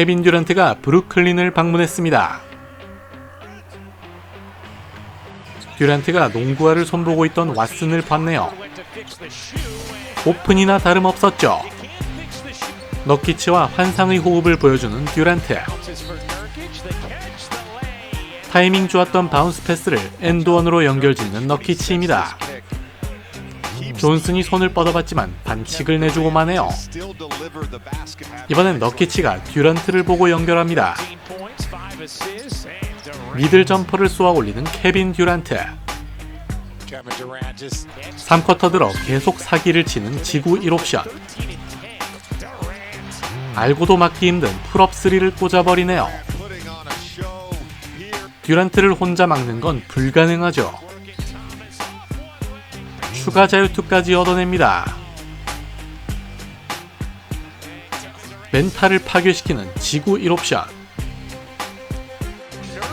케빈 듀란트가 브루클린을 방문했습니다. 듀란트가 농구화를 손보고 있던 왓슨을 봤네요. 오픈이나 다름없었죠. 너키치와 환상의 호흡을 보여주는 듀란트. 타이밍 좋았던 바운스 패스를 엔드원으로 연결짓는 너키치입니다. 존슨이 손을 뻗어봤지만 반칙을 내주고 마네요. 이번엔 너키치가 듀란트를 보고 연결합니다. 미들 점퍼를 쏘아 올리는 케빈 듀란트. 3쿼터 들어 계속 사기를 치는 지구 1옵션. 알고도 막기 힘든 풀업 3를 꽂아버리네요. 듀란트를 혼자 막는 건 불가능하죠. 추가 자유투까지 얻어냅니다. 멘탈을 파괴시키는 지구 1옵션.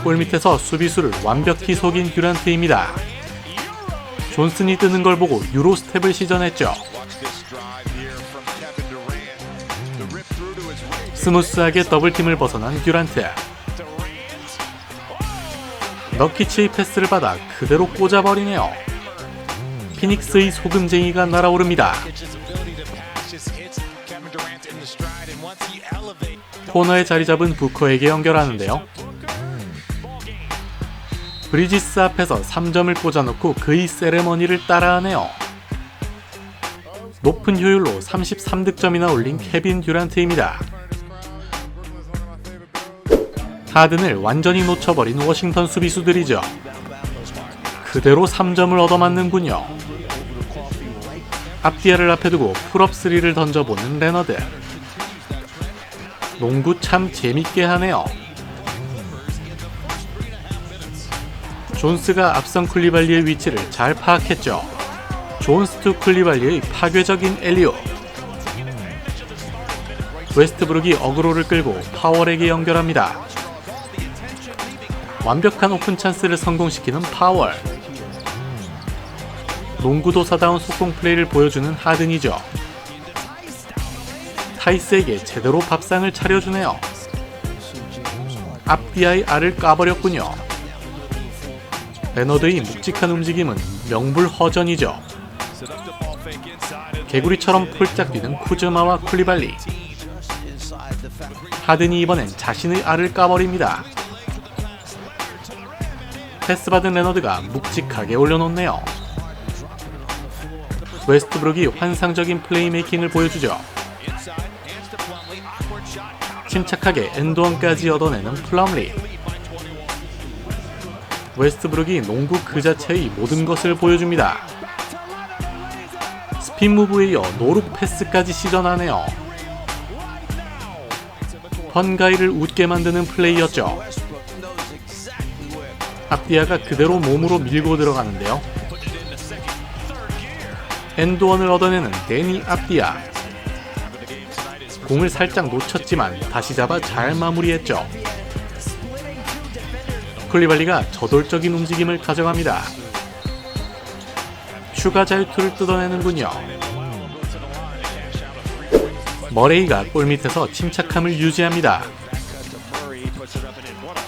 골밑에서 수비수를 완벽히 속인 듀란트입니다. 존슨이 뜨는 걸 보고 유로 스텝을 시전했죠. 스무스하게 더블팀을 벗어난 듀란트. 너키치의 패스를 받아 그대로 꽂아버리네요. 피닉스의 소금쟁이가 날아오릅니다. 코너에 자리 잡은 부커에게 연결하는데요. 브리지스 앞에서 3점을 꽂아놓고 그의 세레머니를 따라하네요. 높은 효율로 33득점이나 올린 케빈 듀란트입니다. 하든을 완전히 놓쳐버린 워싱턴 수비수들이죠. 그대로 3점을 얻어맞는군요. 앞디아를 앞에 두고 풀업 3를 던져보는 레너드. 농구 참 재밌게 하네요. 존스가 앞선 클리발리의 위치를 잘 파악했죠. 존스 투 클리발리의 파괴적인 엘리오. 웨스트브룩이 어그로를 끌고 파월에게 연결합니다. 완벽한 오픈 찬스를 성공시키는 파월. 농구도사다운 속공 플레이를 보여주는 하든이죠. 타이스에게 제대로 밥상을 차려주네요. 앞디아의 알을 까버렸군요. 레너드의 묵직한 움직임은 명불허전이죠. 개구리처럼 폴짝 뛰는 쿠즈마와 쿨리발리. 하든이 이번엔 자신의 알을 까버립니다. 패스 받은 레너드가 묵직하게 올려놓네요. 웨스트브룩이 환상적인 플레이메이킹을 보여주죠. 침착하게 엔드원까지 얻어내는 플럼리. 웨스트브룩이 농구 그 자체의 모든 것을 보여줍니다. 스핀 무브에 이어 노룩 패스까지 시전하네요. 펀가이를 웃게 만드는 플레이였죠. 앞디아가 그대로 몸으로 밀고 들어가는데요. 엔드원을 얻어내는 데니 앞디아. 공을 살짝 놓쳤지만 다시 잡아 잘 마무리했죠. 클리발리가 저돌적인 움직임을 가져갑니다. 추가 자유투를 뜯어내는군요. 머레이가 골 밑에서 침착함을 유지합니다.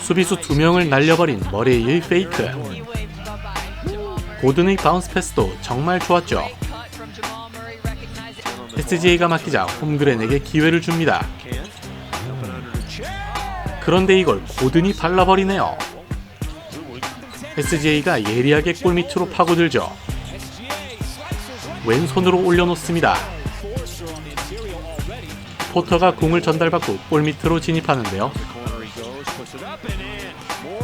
수비수 두 명을 날려버린 머레이의 페이크. 고든의 바운스 패스도 정말 좋았죠. SGA가 맡기자 홈그랜에게 기회를 줍니다. 그런데 이걸 고든이 발라버리네요. SGA가 예리하게 골 밑으로 파고들죠. 왼손으로 올려놓습니다. 포터가 공을 전달받고 골 밑으로 진입하는데요.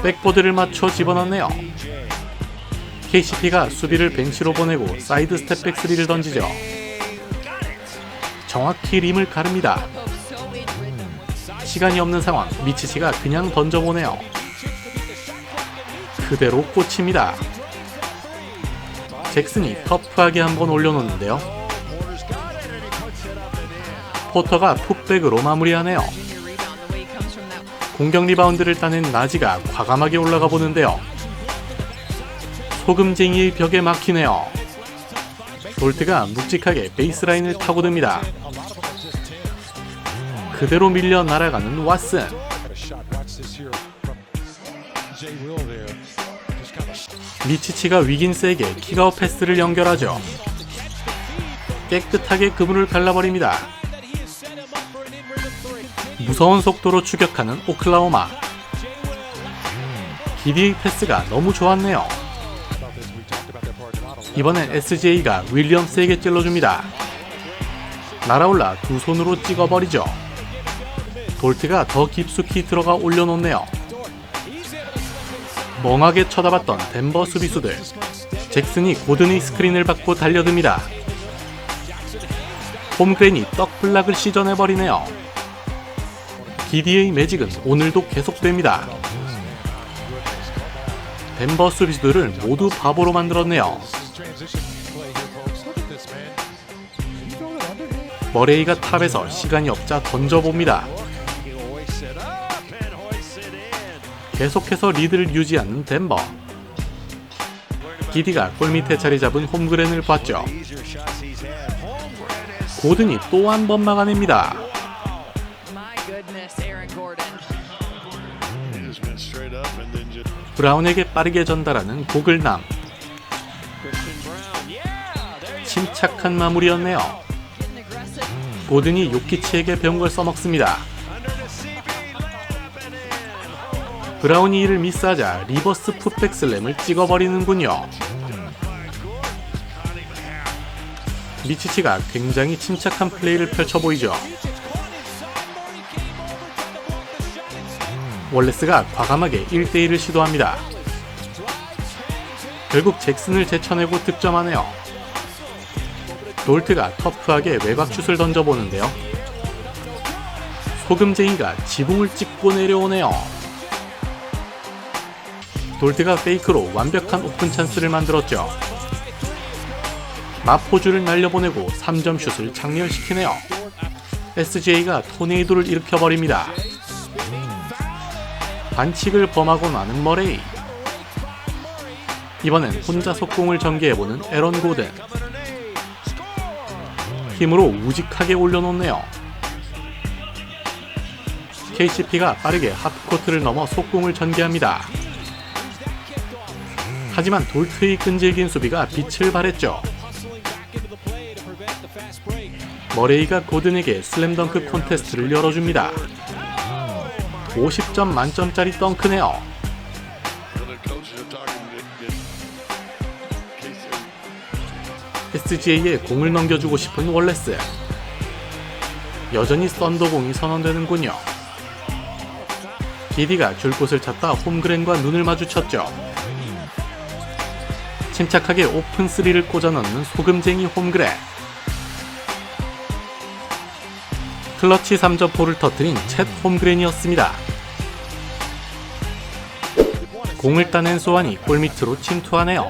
백보드를 맞춰 집어넣네요. KCP가 수비를 벤치로 보내고 사이드 스텝백 3를 던지죠. 정확히 림을 가릅니다. 시간이 없는 상황, 미치치가 그냥 던져보네요. 그대로 꽂힙니다. 잭슨이 터프하게 한번 올려놓는데요. 포터가 풋백으로 마무리하네요. 공격 리바운드를 따낸 나지가 과감하게 올라가 보는데요. 소금쟁이의 벽에 막히네요. 볼트가 묵직하게 베이스라인을 타고 듭니다. 그대로 밀려 날아가는 왓슨. 미치치가 위긴스에게 킥아웃 패스를 연결하죠. 깨끗하게 그분을 갈라버립니다. 무서운 속도로 추격하는 오클라호마. 기디의 패스가 너무 좋았네요. 이번엔 SJ가 윌리엄스에게 찔러줍니다. 날아올라 두 손으로 찍어버리죠. 볼트가 더 깊숙이 들어가 올려놓네요. 멍하게 쳐다봤던 덴버 수비수들. 잭슨이 고든의 스크린을 받고 달려듭니다. 홈그랜이 떡블락을 시전해버리네요. 기디의 매직은 오늘도 계속됩니다. 덴버 수비수들을 모두 바보로 만들었네요. 머레이가 탑에서 시간이 없자 던져봅니다. 계속해서 리드를 유지하는 덴버. 기디가 골 밑에 자리 잡은 홈그랜을 봤죠. 고든이 또 한 번 막아냅니다. 브라운에게 빠르게 전달하는 고글남. 침착한 마무리였네요. 고든이 요키치에게 배운 걸 써먹습니다. 브라운이 이를 미스하자 리버스 풋백 슬램을 찍어버리는군요. 미치치가 굉장히 침착한 플레이를 펼쳐 보이죠. 월레스가 과감하게 1대1을 시도합니다. 결국 잭슨을 제쳐내고 득점하네요. 돌트가 터프하게 외곽슛을 던져보는데요. 소금쟁이가 지붕을 찍고 내려오네요. 돌트가 페이크로 완벽한 오픈 찬스를 만들었죠. 마포주를 날려보내고 3점 슛을 장렬시키네요. SJ가 토네이도를 일으켜버립니다. 반칙을 범하고 나는 머레이. 이번엔 혼자 속공을 전개해보는 에런 고든. 힘으로 우직하게 올려놓네요. KCP가 빠르게 하프코트를 넘어 속공을 전개합니다. 하지만 돌트의 끈질긴 수비가 빛을 발했죠. 머레이가 고든에게 슬램덩크 콘테스트를 열어줍니다. 50점 만점짜리 덩크네요. SGA에 공을 넘겨주고 싶은 월레스. 여전히 썬더공이 선언되는군요. 기디가 줄 곳을 찾다 홈그랜과 눈을 마주쳤죠. 침착하게 오픈 3를 꽂아 넣는 소금쟁이 홈그랜. 클러치 3점포를 터뜨린 챗 홈그랜이었습니다. 공을 따낸 소환이 골밑으로 침투하네요.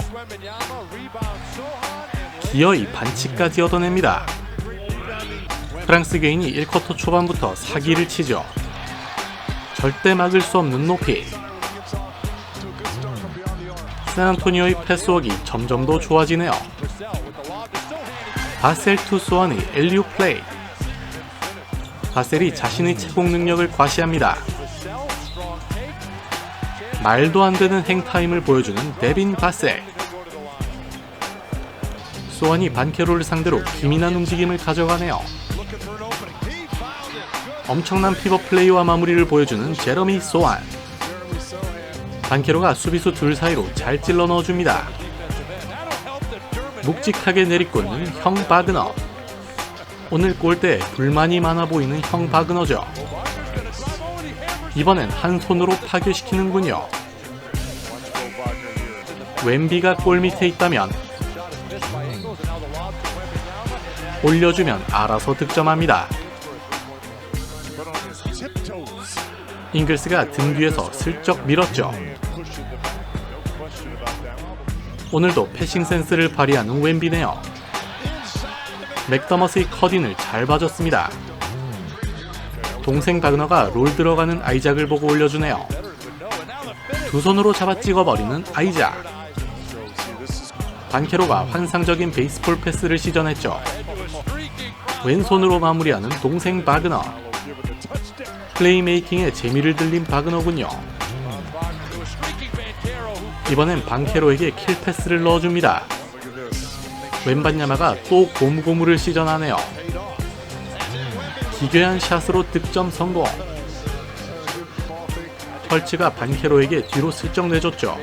기어이 반칙까지 얻어냅니다. 프랑스 개인이 1쿼터 초반부터 사기를 치죠. 절대 막을 수 없는 높이. 샌안토니오의 패스워크 점점 더 좋아지네요. 바셀 투 소환의 엘리우 플레이. 바셀이 자신의 채공 능력을 과시합니다. 말도 안 되는 행타임을 보여주는 데빈 바셀. 소환이 반케로를 상대로 기민한 움직임을 가져가네요. 엄청난 피벗 플레이와 마무리를 보여주는 제러미 소환. 반케로가 수비수 둘 사이로 잘 찔러 넣어줍니다. 묵직하게 내리꽂는 형 바그너. 오늘 골대에 불만이 많아 보이는 형 바그너죠. 이번엔 한 손으로 파괴시키는군요. 웬비가 골 밑에 있다면 올려주면 알아서 득점합니다. 잉글스가 등 뒤에서 슬쩍 밀었죠. 오늘도 패싱 센스를 발휘하는 웬비네요. 맥더머스의 커딘을 잘 봐줬습니다. 동생 바그너가 롤 들어가는 아이작을 보고 올려주네요. 두 손으로 잡아 찍어버리는 아이작. 반케로가 환상적인 베이스볼 패스를 시전했죠. 왼손으로 마무리하는 동생 바그너. 플레이메이킹에 재미를 들린 바그너군요. 이번엔 반케로에게 킬 패스를 넣어줍니다. 왼반야마가 또 고무고무를 시전하네요. 기괴한 샷으로 득점 성공. 펄츠가 반케로에게 뒤로 슬쩍 내줬죠.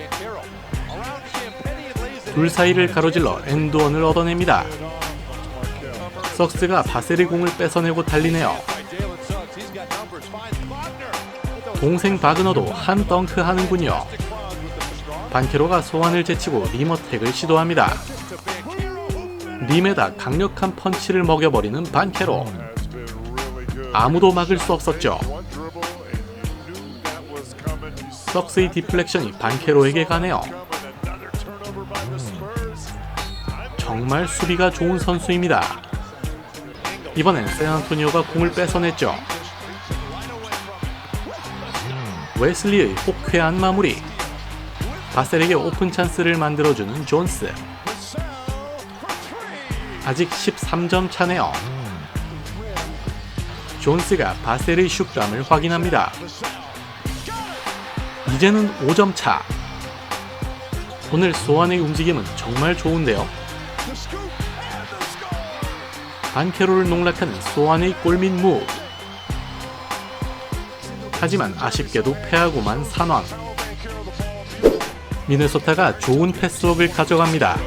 둘 사이를 가로질러 엔드원을 얻어냅니다. 석스가 바셀의 공을 뺏어내고 달리네요. 동생 바그너도 한 덩크 하는군요. 반케로가 소환을 제치고 리머택을 시도합니다. 림에다 강력한 펀치를 먹여버리는 반케로. 아무도 막을 수 없었죠. 석스의 디플렉션이 반케로에게 가네요. 정말 수비가 좋은 선수입니다. 이번엔 샌안토니오가 공을 뺏어냈죠. 웨슬리의 호쾌한 마무리. 바셀에게 오픈 찬스를 만들어주는 존스. 아직 13점 차네요. 존스가 바셀의 슛감을 확인합니다. 이제는 5점 차. 오늘 소환의 움직임은 정말 좋은데요. 반케로를 농락하는 소환의 골밑 무브. 하지만 아쉽게도 패하고만 산왕. 미네소타가 좋은 패스웍을 가져갑니다.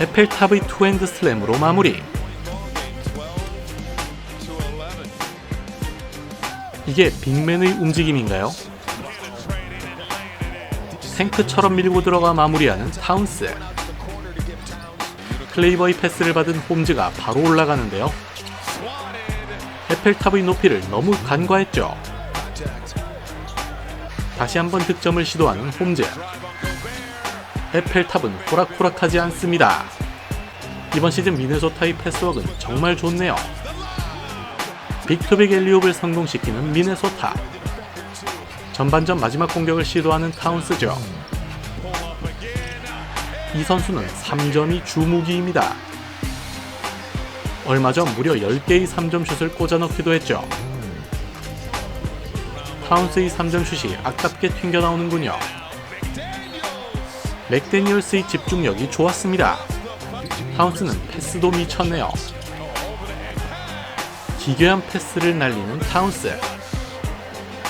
에펠탑의 투핸드 슬램으로 마무리. 이게 빅맨의 움직임인가요? 탱크처럼 밀고 들어가 마무리하는 타운스. 클레이버의 패스를 받은 홈즈가 바로 올라가는데요. 에펠탑의 높이를 너무 간과했죠. 다시 한번 득점을 시도하는 홈즈. 에펠탑은 호락호락하지 않습니다. 이번 시즌 미네소타의 패스웍은 정말 좋네요. 빅투빅 엘리옵을 성공시키는 미네소타. 전반전 마지막 공격을 시도하는 타운스죠. 이 선수는 3점이 주무기입니다. 얼마 전 무려 10개의 3점 슛을 꽂아 넣기도 했죠. 타운스의 3점 슛이 아깝게 튕겨 나오는군요. 맥데니얼스의 집중력이 좋았습니다. 타운스는 패스도 미쳤네요. 기괴한 패스를 날리는 타운스.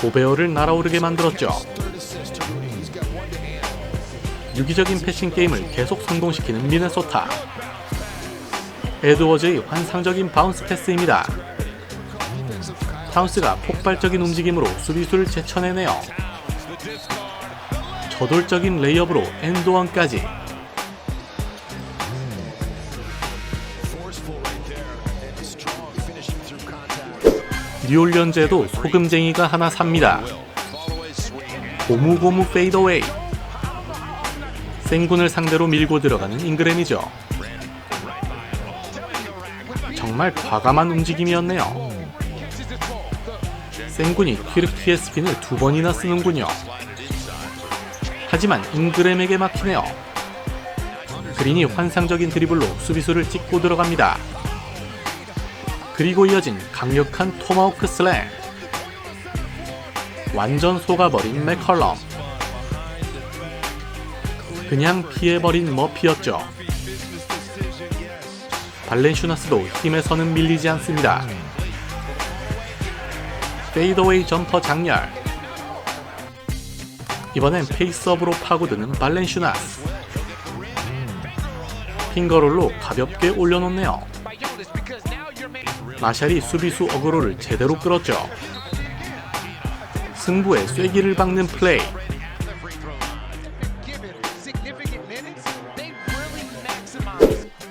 고베어를 날아오르게 만들었죠. 유기적인 패싱 게임을 계속 성공시키는 미네소타. 에드워즈의 환상적인 바운스 패스입니다. 타운스가 폭발적인 움직임으로 수비수를 제쳐내네요. 저돌적인 레이업으로 엔드원까지. 뉴올리언즈에도 소금쟁이가 하나 삽니다. 고무고무 페이더웨이. 생군을 상대로 밀고 들어가는 잉그램이죠. 정말 과감한 움직임이었네요. 생군이 퀴르퀴의 스핀을 두 번이나 쓰는군요. 하지만 잉그램에게 막히네요. 그린이 환상적인 드리블로 수비수를 찍고 들어갑니다. 그리고 이어진 강력한 토마호크 슬램. 완전 속아버린 맥컬럼. 그냥 피해버린 머피였죠. 발렌슈나스도 힘에서는 밀리지 않습니다. 페이더웨이 점퍼 장렬. 이번엔 페이스업으로 파고드는 발렌슈나스. 핑거롤로 가볍게 올려놓네요. 마샬이 수비수 어그로를 제대로 끌었죠. 승부에 쐐기를 박는 플레이.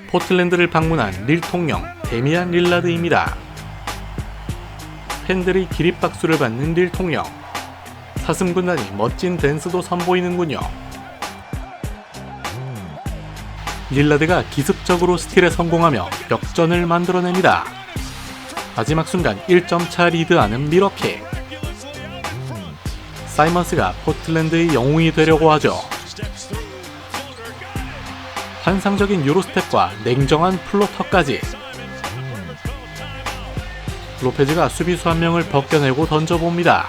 포틀랜드를 방문한 릴 통령 데미안 릴라드입니다. 팬들의 기립박수를 받는 릴 통령. 사슴 군단이 멋진 댄스도 선보이는군요. 릴라드가 기습적으로 스틸에 성공하며 역전을 만들어냅니다. 마지막 순간 1점 차 리드하는 미러킥. 사이먼스가 포틀랜드의 영웅이 되려고 하죠. 환상적인 유로스텝과 냉정한 플로터까지. 로페즈가 수비수 한 명을 벗겨내고 던져봅니다.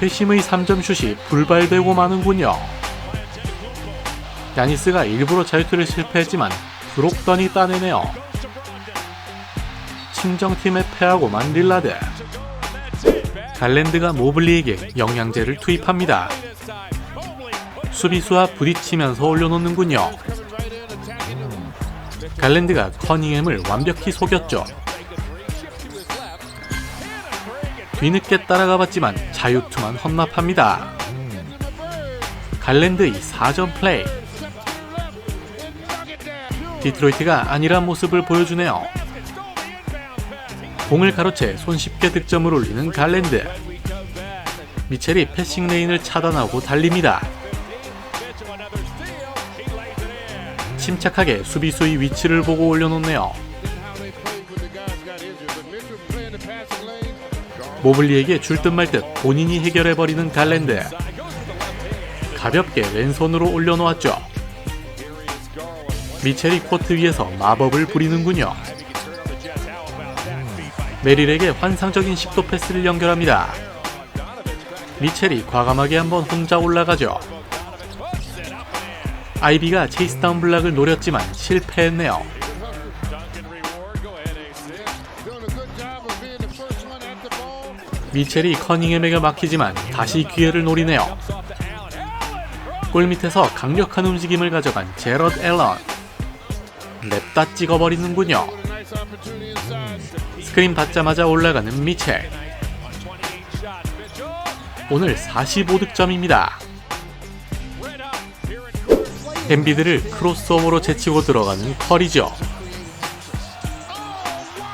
회심의 3점 슛이 불발되고 마는군요. 야니스가 일부러 자유투를 실패했지만 브록던이 따내네요. 친정팀에 패하고만 릴라드. 갈랜드가 모블리에게 영양제를 투입합니다. 수비수와 부딪히면서 올려놓는군요. 갈랜드가 커닝햄을 완벽히 속였죠. 뒤늦게 따라가 봤지만 자유투만 헌납합니다. 갈랜드의 4점 플레이. 디트로이트가 아니란 모습을 보여주네요. 공을 가로채 손쉽게 득점을 올리는 갈랜드. 미첼이 패싱 레인을 차단하고 달립니다. 침착하게 수비수의 위치를 보고 올려놓네요. 모블리에게 줄 듯 말 듯 본인이 해결해버리는 갈랜드. 가볍게 왼손으로 올려놓았죠. 미첼이 코트 위에서 마법을 부리는군요. 메릴에게 환상적인 식도 패스를 연결합니다. 미첼이 과감하게 한번 혼자 올라가죠. 아이비가 체이스 다운 블락을 노렸지만 실패했네요. 미첼이 커닝햄에게 막히지만 다시 기회를 노리네요. 골 밑에서 강력한 움직임을 가져간 제럿 앨런. 냅다 찍어버리는군요. 스크린 받자마자 올라가는 미첼. 오늘 45득점입니다. 엠비드를 크로스오버로 제치고 들어가는 커리죠.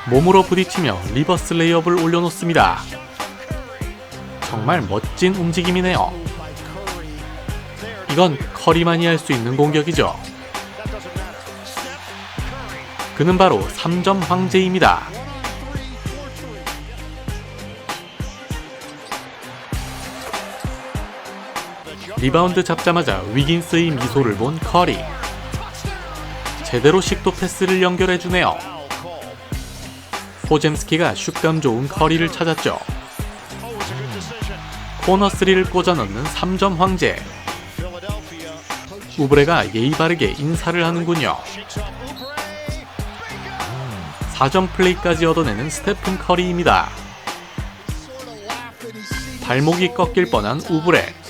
몸으로 부딪히며 리버스 레이업을 올려놓습니다. 정말 멋진 움직임이네요. 이건 커리만이 할 수 있는 공격이죠. 그는 바로 3점 황제입니다. 리바운드 잡자마자 위긴스의 미소를 본 커리. 제대로 식도 패스를 연결해주네요. 포젬스키가 슛감 좋은 커리를 찾았죠. 코너 3를 꽂아 넣는 3점 황제. 우브레가 예의 바르게 인사를 하는군요. 4점 플레이까지 얻어내는 스테픈 커리입니다. 발목이 꺾일 뻔한 우브레.